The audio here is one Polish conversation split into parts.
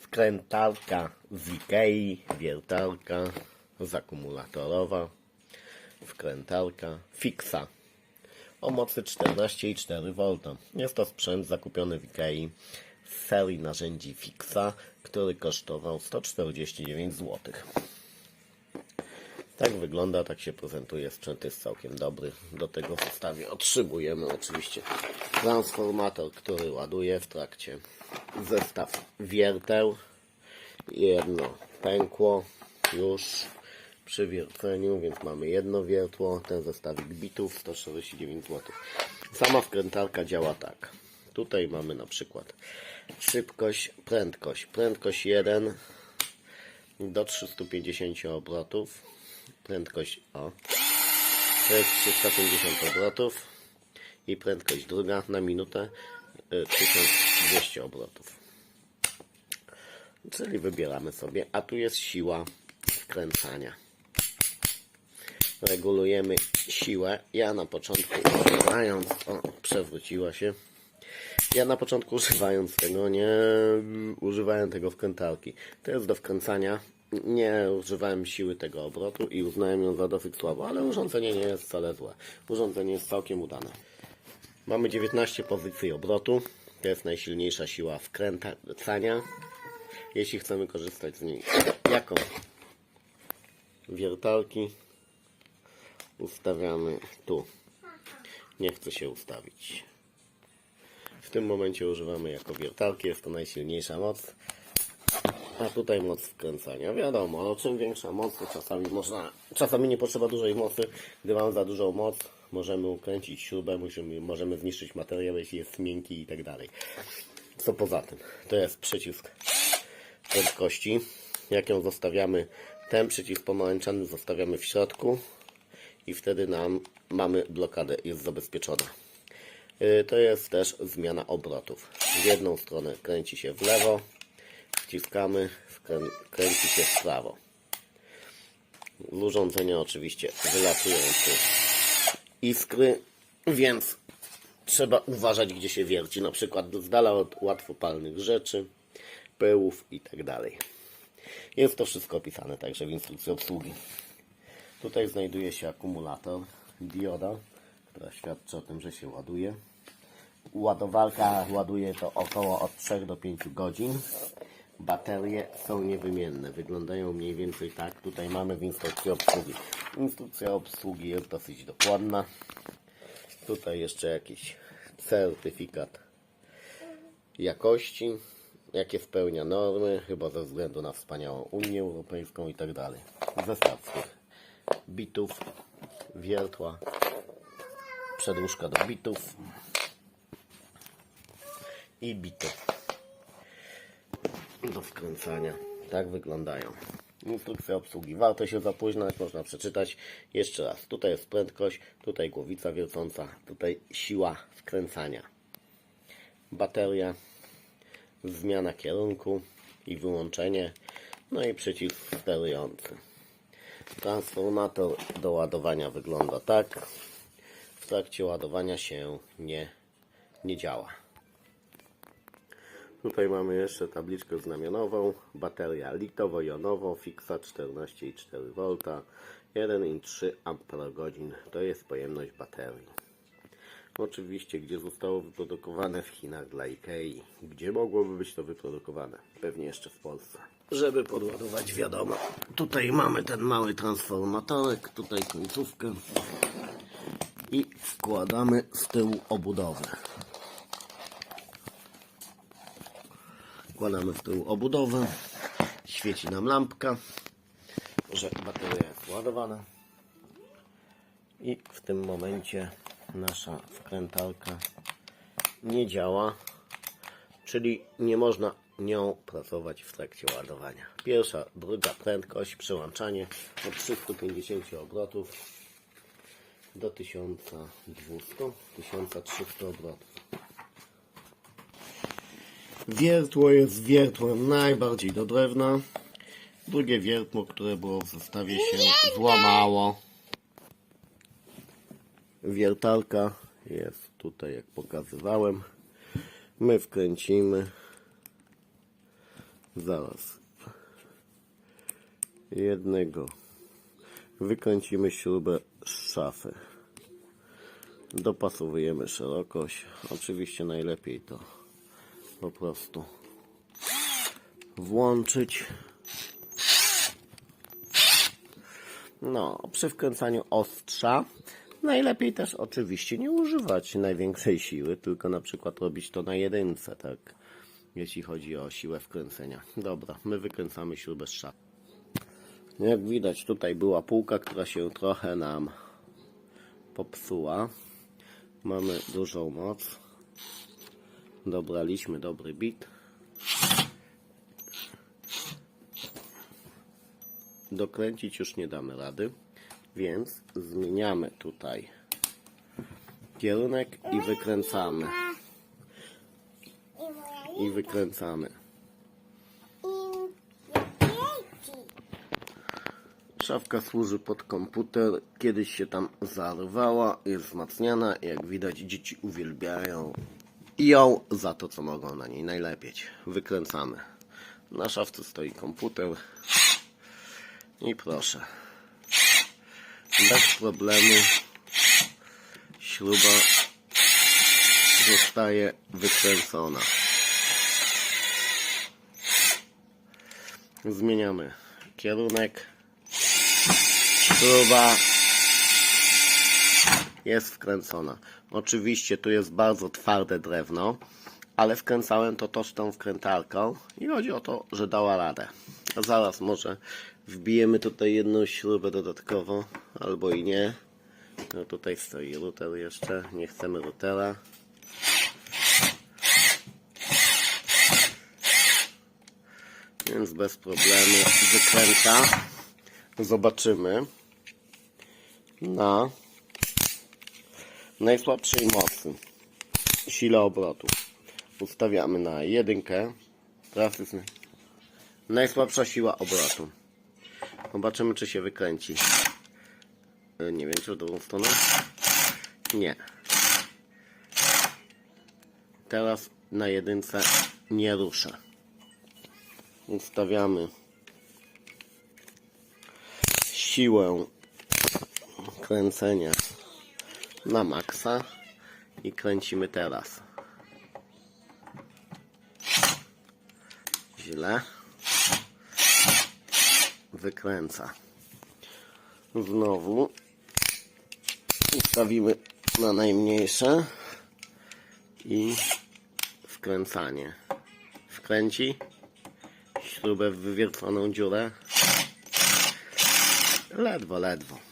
Wkrętarka z Ikei, wiertarka z akumulatorowa, wkrętarka fixa o mocy 14,4 V. Jest to sprzęt zakupiony w Ikei z serii narzędzi fixa, który kosztował 149 zł. Tak wygląda, tak się prezentuje. Sprzęt jest całkiem dobry. Do tego w zestawie otrzymujemy oczywiście transformator, który ładuje w trakcie. Zestaw wierteł. Jedno pękło już przy wierceniu, więc mamy jedno wiertło. Ten zestawik bitów 149 zł. Sama wkrętarka działa tak. Tutaj mamy na przykład szybkość, prędkość. Prędkość 1 do 350 obrotów. Prędkość o. To jest 350 obrotów. I prędkość druga na minutę y, 1200 obrotów. Czyli wybieramy sobie, a tu jest siła wkręcania. Regulujemy siłę. Ja na początku używając, o, przewróciła się. Ja na początku używając tego, nie używałem tego wkrętarki. To jest do wkręcania. Nie używałem siły tego obrotu i uznałem ją za dosyć słabą, ale urządzenie nie jest wcale złe. Urządzenie jest całkiem udane. Mamy 19 pozycji obrotu. To jest najsilniejsza siła wkręcania. Jeśli chcemy korzystać z niej jako wiertarki, ustawiamy tu. Nie chcę się ustawić. W tym momencie używamy jako wiertarki, jest to najsilniejsza moc. A tutaj moc wkręcania. Wiadomo, no czym większa moc, to czasami można, czasami nie potrzeba dużej mocy. Gdy mamy za dużą moc, możemy ukręcić śrubę, musimy, możemy zniszczyć materiał, jeśli jest miękki i tak dalej. Co poza tym? To jest przycisk prędkości. Jak ją zostawiamy, ten przycisk pomarańczany zostawiamy w środku i wtedy nam mamy blokadę, jest zabezpieczona. Y, To jest też zmiana obrotów. W jedną stronę kręci się w lewo, wciskamy, wkrę- kręci się w prawo. Z urządzenia oczywiście wylatują tu iskry, więc trzeba uważać gdzie się wierci, na przykład z dala od łatwopalnych rzeczy, pyłów i tak. Jest to wszystko opisane także w instrukcji obsługi. Tutaj znajduje się akumulator, dioda, która świadczy o tym, że się ładuje. Ładowarka ładuje to około od 3 do 5 godzin. Baterie są niewymienne. Wyglądają mniej więcej tak. Tutaj mamy w instrukcji obsługi. Instrukcja obsługi jest dosyć dokładna. Tutaj jeszcze jakiś certyfikat jakości, jakie spełnia normy, chyba ze względu na wspaniałą Unię Europejską i tak dalej. Zestaw bitów, wiertła, przedłużka do bitów i bitów do wkręcania. Tak wyglądają. Instrukcja obsługi. Warto się zapoznać, można przeczytać. Jeszcze raz. Tutaj jest prędkość, tutaj głowica wiercąca, tutaj siła wkręcania. Bateria, zmiana kierunku i wyłączenie, no i przycisk sterujący. Transformator do ładowania wygląda tak. W trakcie ładowania się nie, nie działa. Tutaj mamy jeszcze tabliczkę znamionową. Bateria litowo-jonowo, fixa 14,4 V, 1,3 Ah. To jest pojemność baterii. Oczywiście, gdzie zostało wyprodukowane w Chinach dla Ikei. Gdzie mogłoby być to wyprodukowane? Pewnie jeszcze w Polsce. Żeby podładować, wiadomo. Tutaj mamy ten mały transformatorek, tutaj końcówkę. I wkładamy z tyłu obudowę. Wkładamy w tył obudowę. Świeci nam lampka, że bateria jest ładowana. I w tym momencie nasza wkrętarka nie działa, czyli nie można nią pracować w trakcie ładowania. Pierwsza, druga prędkość, przełączanie od 350 obrotów do 1200-1300 obrotów. Wiertło jest wiertłem najbardziej do drewna. Drugie wiertło, które było w zestawie się złamało. Wiertarka jest tutaj, jak pokazywałem. My wkręcimy. Zaraz. Jednego. Wykręcimy śrubę z szafy. Dopasowujemy szerokość. Oczywiście najlepiej to po prostu włączyć. No, przy wkręcaniu ostrza najlepiej też oczywiście nie używać największej siły, tylko na przykład robić to na jedynce, tak? Jeśli chodzi o siłę wkręcenia. Dobra, my wykręcamy śrubę z szafy. Jak widać, tutaj była półka, która się trochę nam popsuła. Mamy dużą moc. Dobraliśmy dobry bit. Dokręcić już nie damy rady, więc zmieniamy tutaj kierunek i wykręcamy. I wykręcamy. Szafka służy pod komputer. Kiedyś się tam zarwała, jest wzmacniana. Jak widać, dzieci uwielbiają ją za to, co mogą na niej najlepiej. Wykręcamy. Na szafce stoi komputer. I proszę. Bez problemu śruba zostaje wykręcona. Zmieniamy kierunek. Śruba jest wkręcona. Oczywiście tu jest bardzo twarde drewno, ale wkręcałem to też tą wkrętarką i chodzi o to, że dała radę. Zaraz może wbijemy tutaj jedną śrubę dodatkowo, albo i nie. No tutaj stoi router jeszcze, nie chcemy routera. Więc bez problemu wykręta. Zobaczymy na najsłabszej mocy sile obrotu. Ustawiamy na jedynkę. Teraz jest najsłabsza siła obrotu. Zobaczymy, czy się wykręci. E, Nie wiem, czy w drugą stronę. Nie. Teraz na jedynce nie ruszę. Ustawiamy siłę kręcenia na maksa i kręcimy teraz. Źle. Wykręca. Znowu ustawimy na najmniejsze i wkręcanie. Wkręci śrubę w wywierconą dziurę. Ledwo, ledwo.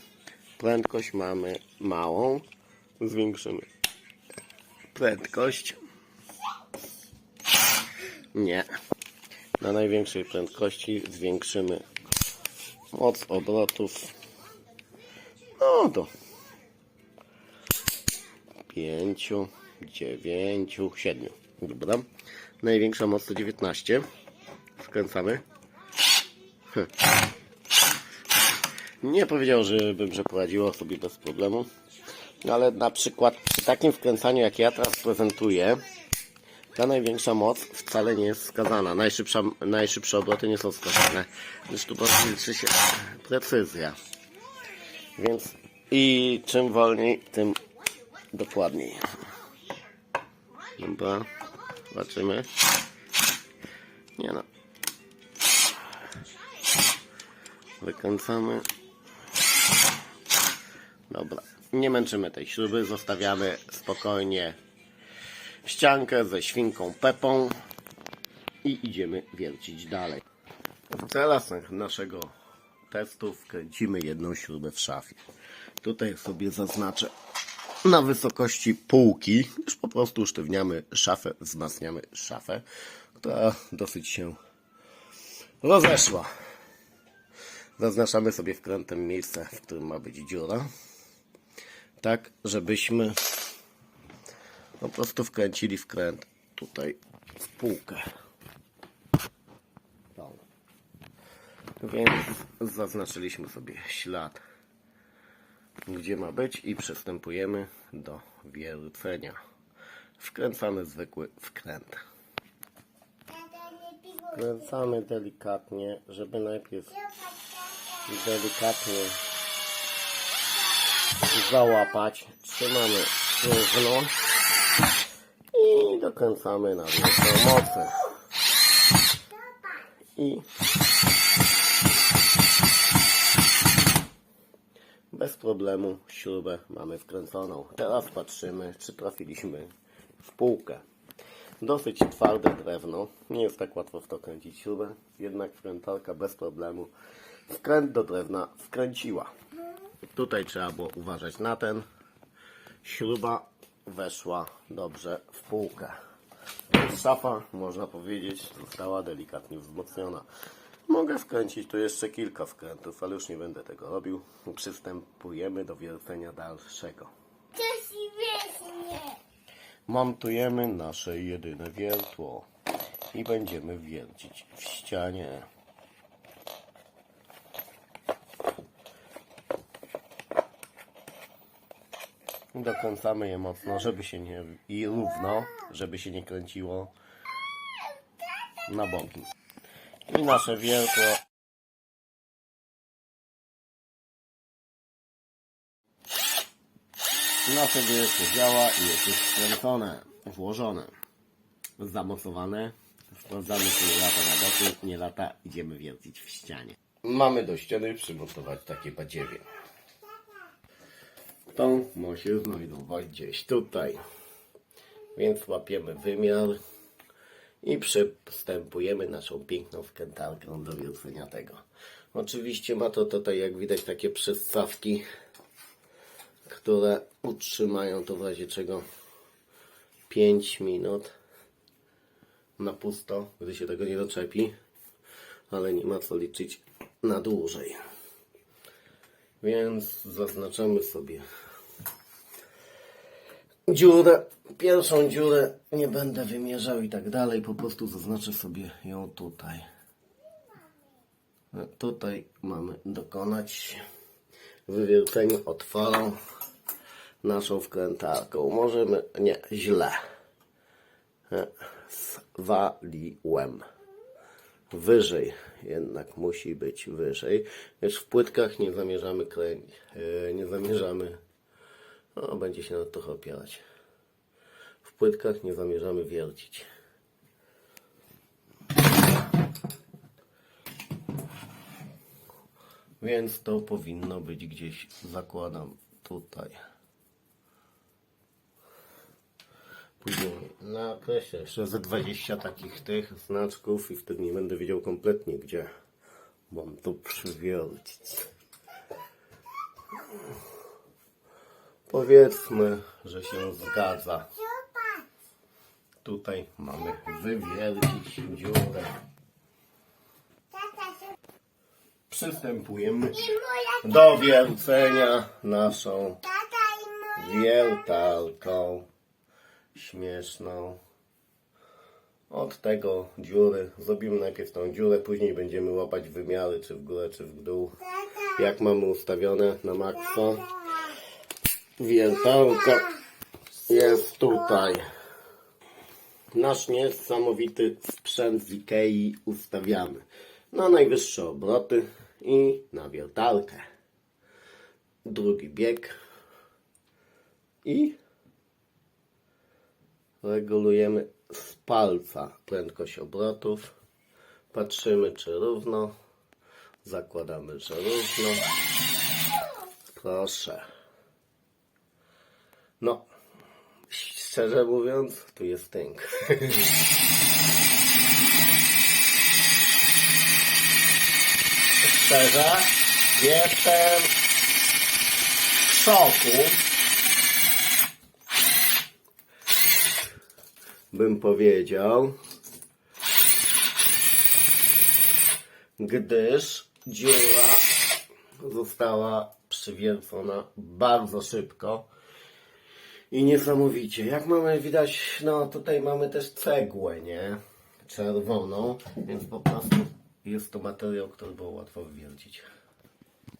Prędkość mamy małą. Zwiększymy prędkość. Nie. Na największej prędkości zwiększymy moc obrotów. No do pięciu, dziewięciu, siedmiu. Dobra. Największa moc to 19. Wkręcamy. Hm. Nie powiedział, że poradziło sobie bez problemu. Ale na przykład przy takim wkręcaniu, jak ja teraz prezentuję, ta największa moc wcale nie jest wskazana. Najszybsza, najszybsze obroty nie są wskazane. Gdyż tu prostu liczy się precyzja. Więc i czym wolniej, tym dokładniej. Dobra, zobaczymy. Nie no. Wykręcamy. Dobra, nie męczymy tej śruby, zostawiamy spokojnie ściankę ze świnką Pepą i idziemy wiercić dalej. W celach naszego testu wkręcimy jedną śrubę w szafie. Tutaj sobie zaznaczę na wysokości półki, już po prostu usztywniamy szafę, wzmacniamy szafę, która dosyć się rozeszła. Zaznaczamy sobie wkrętem miejsce, w którym ma być dziura tak, żebyśmy po prostu wkręcili wkręt tutaj w półkę. Więc zaznaczyliśmy sobie ślad, gdzie ma być i przystępujemy do wiercenia. Wkręcamy zwykły wkręt. Wkręcamy delikatnie, żeby najpierw delikatnie załapać. Trzymamy równo i dokręcamy na większą mocę. I bez problemu śrubę mamy wkręconą. Teraz patrzymy, czy trafiliśmy w półkę. Dosyć twarde drewno. Nie jest tak łatwo w to kręcić śrubę, jednak wkrętarka bez problemu wkręt do drewna wkręciła. Tutaj trzeba było uważać na ten. Śruba weszła dobrze w półkę. Szafa, można powiedzieć, została delikatnie wzmocniona. Mogę wkręcić tu jeszcze kilka wkrętów, ale już nie będę tego robił. Przystępujemy do wiercenia dalszego. Coś śmiesznie. Montujemy nasze jedyne wiertło i będziemy wiercić w ścianie. Dokręcamy je mocno, żeby się nie i równo, żeby się nie kręciło na boki. I nasze wiertło Nasze wiertło działa i jest już skręcone, włożone, zamocowane. Sprawdzamy, czy nie lata na boku. Nie lata, idziemy wiercić w ścianie. Mamy do ściany przymontować takie badziewie. To ma się znajdować gdzieś tutaj. Więc łapiemy wymiar i przystępujemy naszą piękną wkrętarką do wiercenia tego. Oczywiście ma to tutaj, jak widać, takie przystawki które utrzymają to w razie czego 5 minut na pusto, gdy się tego nie doczepi, ale nie ma co liczyć na dłużej. Więc zaznaczamy sobie dziurę. Pierwszą dziurę nie będę wymierzał i tak dalej, po prostu zaznaczę sobie ją tutaj. Tutaj mamy dokonać wywiercenia otworą naszą wkrętarką. Możemy, nie, źle. E, Zwaliłem. Wyżej, jednak musi być wyżej. Lecz w płytkach nie zamierzamy kręcić, nie zamierzamy, no będzie się na to trochę opierać. W płytkach nie zamierzamy wiercić. Więc to powinno być gdzieś, zakładam tutaj. Później nakreślę jeszcze ze 20 takich tych znaczków i wtedy nie będę wiedział kompletnie gdzie mam to przywiercić. Powiedzmy, że się zgadza. Tutaj mamy wywiercić dziurę. Przystępujemy do wiercenia naszą wiertarką śmieszną. Od tego dziury zrobimy najpierw tą dziurę, później będziemy łapać wymiary, czy w górę, czy w dół. Jak mamy ustawione na maksa. Wiertarka jest tutaj. Nasz niesamowity sprzęt z Ikei ustawiamy na najwyższe obroty i na wiertarkę. Drugi bieg i regulujemy z palca prędkość obrotów. Patrzymy czy równo. Zakładamy, że równo. Proszę. No, szczerze mówiąc, tu jest tynk. Szczerze, jestem w szoku. Bym powiedział. Gdyż dziura została przywiercona bardzo szybko i niesamowicie. Jak mamy widać, no tutaj mamy też cegłę, nie? Czerwoną, więc po prostu jest to materiał, który było łatwo wywiercić.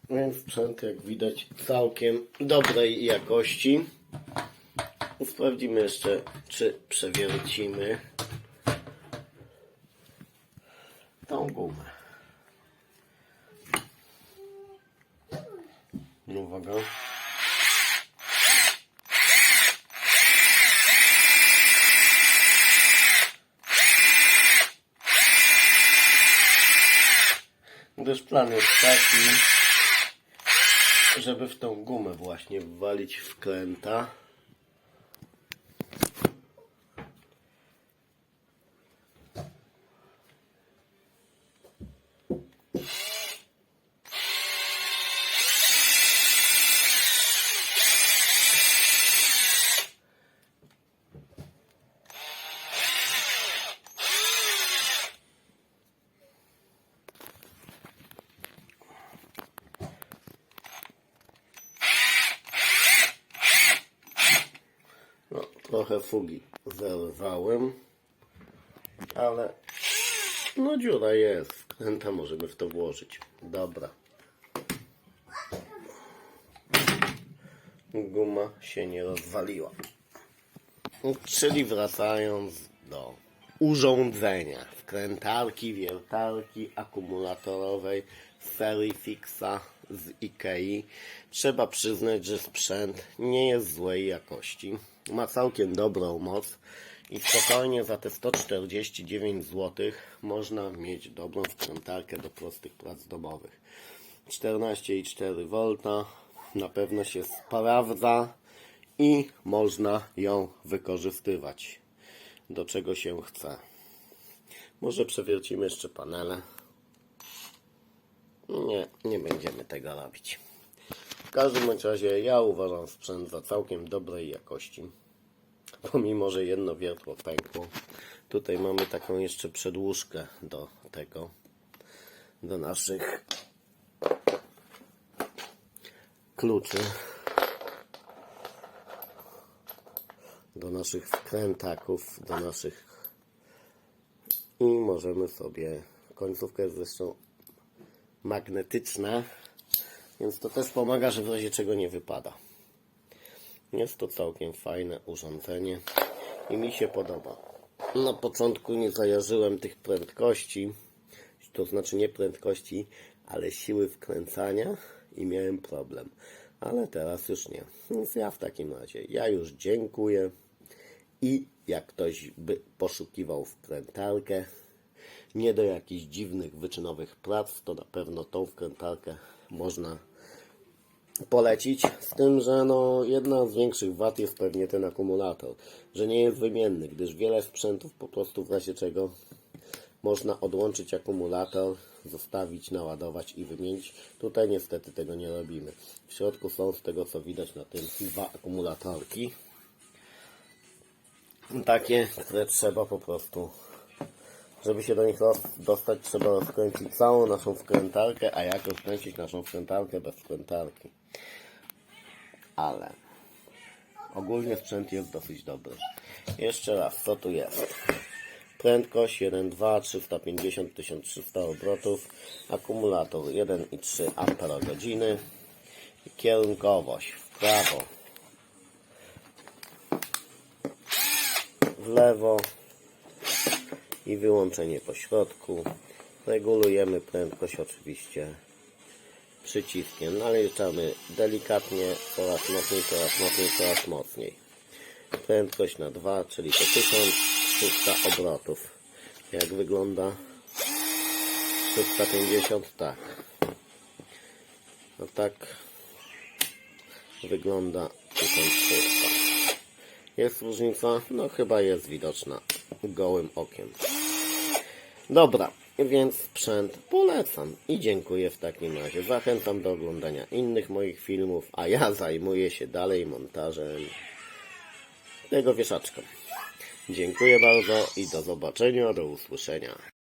Więc sprzęt, jak widać, całkiem dobrej jakości. Sprawdzimy jeszcze, czy przewiercimy. tą gumę. No uwaga. Gdyż plan jest taki, żeby w tą gumę właśnie wwalić wkręta. Trochę fugi zerwałem, ale no dziura jest. Wkręta możemy w to włożyć. Dobra. Guma się nie rozwaliła. Czyli wracając do urządzenia. Wkrętarki, wiertarki akumulatorowej z serii Fixa z Ikei. Trzeba przyznać, że sprzęt nie jest złej jakości. Ma całkiem dobrą moc i spokojnie za te 149 zł można mieć dobrą wkrętarkę do prostych prac domowych. 14,4 V na pewno się sprawdza i można ją wykorzystywać do czego się chce. Może przewiercimy jeszcze panele. Nie, nie będziemy tego robić. Każdym razie ja uważam sprzęt za całkiem dobrej jakości. Pomimo, że jedno wiertło pękło. Tutaj mamy taką jeszcze przedłużkę do tego. Do naszych kluczy. Do naszych wkrętaków, do naszych i możemy sobie końcówka jest zresztą magnetyczna więc to też pomaga, że w razie czego nie wypada. Jest to całkiem fajne urządzenie i mi się podoba. Na początku nie zajarzyłem tych prędkości to znaczy nie prędkości ale siły wkręcania i miałem problem. Ale teraz już nie. Więc ja w takim razie ja już dziękuję i jak ktoś by poszukiwał wkrętarkę, nie do jakichś dziwnych, wyczynowych prac, to na pewno tą wkrętarkę można polecić. Z tym, że no, jedna z większych wad jest pewnie ten akumulator, że nie jest wymienny, gdyż wiele sprzętów po prostu w razie czego można odłączyć akumulator, zostawić, naładować i wymienić. Tutaj niestety tego nie robimy. W środku są z tego co widać na tym dwa akumulatorki takie, które trzeba po prostu, żeby się do nich dostać, trzeba rozkręcić całą naszą wkrętarkę, a jak rozkręcić naszą wkrętarkę bez wkrętarki. Ale ogólnie sprzęt jest dosyć dobry. Jeszcze raz, co tu jest? Prędkość 1,2, 350, 1300 obrotów, akumulator 1,3 Ah, kierunkowość w prawo, w lewo i wyłączenie po środku. Regulujemy prędkość oczywiście przyciskiem. Naliczamy delikatnie, coraz mocniej, coraz mocniej, coraz mocniej. Prędkość na 2, czyli to 1300 obrotów. Jak wygląda 350? Tak. No tak wygląda 1300. Jest różnica? No chyba jest widoczna gołym okiem. Dobra, więc sprzęt polecam i dziękuję w takim razie. Zachęcam do oglądania innych moich filmów, a ja zajmuję się dalej montażem tego wieszaczka. Dziękuję bardzo i do zobaczenia, do usłyszenia.